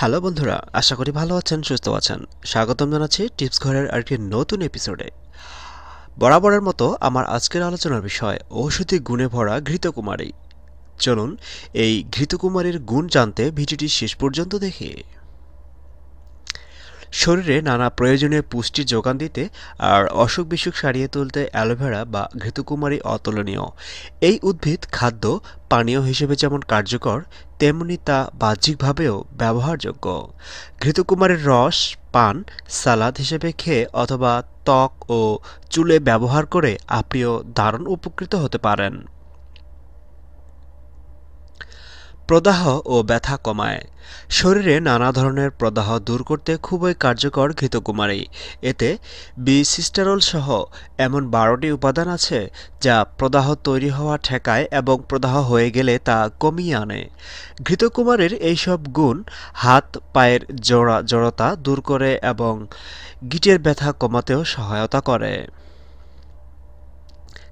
Hello বন্ধুরা, আশা করি ভালো আছেন, সুস্থ আছেন। স্বাগতম জানাচ্ছি টিপস ঘরের আরেকটি নতুন এপিসোডে বরাবরের মতো আমার আজকের আলোচনার বিষয়, ঔষধি গুণে ভরা ঘৃতকুমারী। চলুন, এই ঘৃতকুমারীর গুণ জানতে ভিডিওটি শেষ পর্যন্ত দেখে। শরীরে নানা প্রয়োজনীয় পুষ্টির যোগান দিতে আর অসুখ বিসুখ সারিয়ে তুলতে অ্যালোভেরা বা ঘৃতকুমারী অতুলনীয়। এই উদ্ভিদ খাদ্য পানীয় হিসেবে যেমন কার্যকর, তেমনি তা বাহ্যিকভাবেও ব্যবহারযোগ্য। ঘৃতকুমারীর রস, পান, সালাদ হিসেবে খেয়ে অথবা ত্বক ও চুলে ব্যবহার করে আপনিও দারুণ উপকৃত হতে পারেন। প্রদাহ ও ব্যথা কমায়। শরীরে নানা ধরনের প্রদাহ দূর করতে খুবই কার্যকর ঘৃতকুমারী। এতে বিসিস্টারল সহ এমন বারোটি উপাদান আছে যা প্রদাহ তৈরি হওয়া ঠেকায় এবং প্রদাহ হয়ে গেলে তা কমিয়ে আনে। ঘৃতকুমারীর এইসব গুণ হাত, পায়ের জড়া জড়তা দূর করে এবং গিটের ব্যথা কমাতেও সহায়তা করে।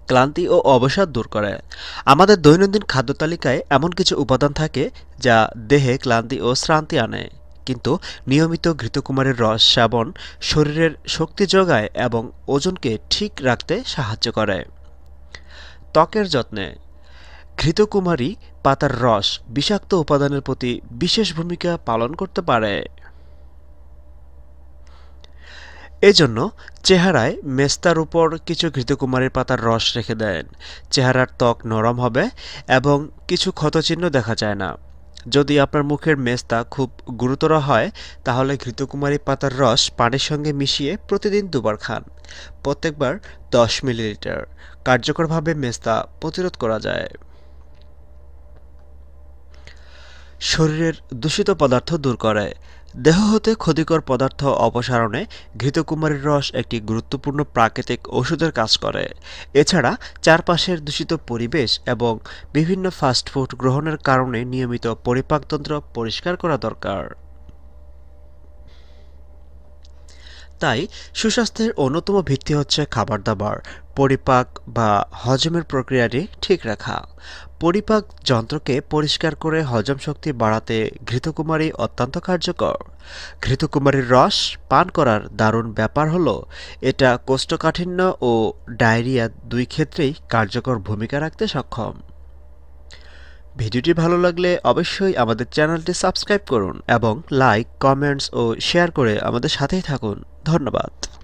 ক্লান্তি ও অবসাদ দূর করে। আমাদের দৈনন্দিন খাদ্য তালিকায় এমন কিছু উপাদান থাকে যা দেহে ক্লান্তি ও শ্রান্তি আনে। কিন্তু নিয়মিত ঘৃতকুমারের রস সেবন শরীরের শক্তি যোগায় এবং ওজনকে ঠিক রাখতে সাহায্য করে। ত্বকের যত্নে। ঘৃতকুমারী পাতার রস বিষাক্ত উপাদানের প্রতি বিশেষ ভূমিকা পালন করতে পারে। এজন্য চেহারায় মেস্তার উপর কিছু ঘৃতকুমারীর পাতার রস রেখে দেন। চেহারার ত্বক নরম হবে এবং কিছু ক্ষতচিহ্ন দেখা যায় না। যদি আপনার মুখের মেস্তা খুব গুরুতর হয়, তাহলে ঘৃতকুমারী পাতার রস পানির সঙ্গে মিশিয়ে প্রতিদিন দুবার খান। প্রত্যেকবার দশ মিলিলিটার। কার্যকরভাবে মেস্তা প্রতিরোধ করা যায়। শরীরের দূষিত পদার্থ দূর করে। দেহ হতে ক্ষতিকর পদার্থ অপসারণে ঘৃতকুমারীর রস একটি গুরুত্বপূর্ণ প্রাকৃতিক ওষুধের কাজ করে। এছাড়া চারপাশের দূষিত পরিবেশ এবং বিভিন্ন ফাস্টফুড গ্রহণের কারণে নিয়মিত পরিপাকতন্ত্র পরিষ্কার করা দরকার। তাই সুস্বাস্থ্যের অন্যতম ভিত্তি হচ্ছে খাবার দাবার পরিপাক বা হজমের প্রক্রিয়াটি ঠিক রাখা। পরিপাক যন্ত্রকে পরিষ্কার করে হজম শক্তি বাড়াতে ঘৃতকুমারী অত্যন্ত কার্যকর। ঘৃতকুমারীর রস পান করার দারুণ ব্যাপার হলো, এটা কোষ্ঠকাঠিন্য ও ডায়রিয়া দুই ক্ষেত্রেই কার্যকর ভূমিকা রাখতে সক্ষম। ভিডিওটি ভালো লাগলে অবশ্যই আমাদের চ্যানেলটি সাবস্ক্রাইব করুন এবং লাইক, কমেন্টস ও শেয়ার করে আমাদের সাথেই থাকুন। ধন্যবাদ।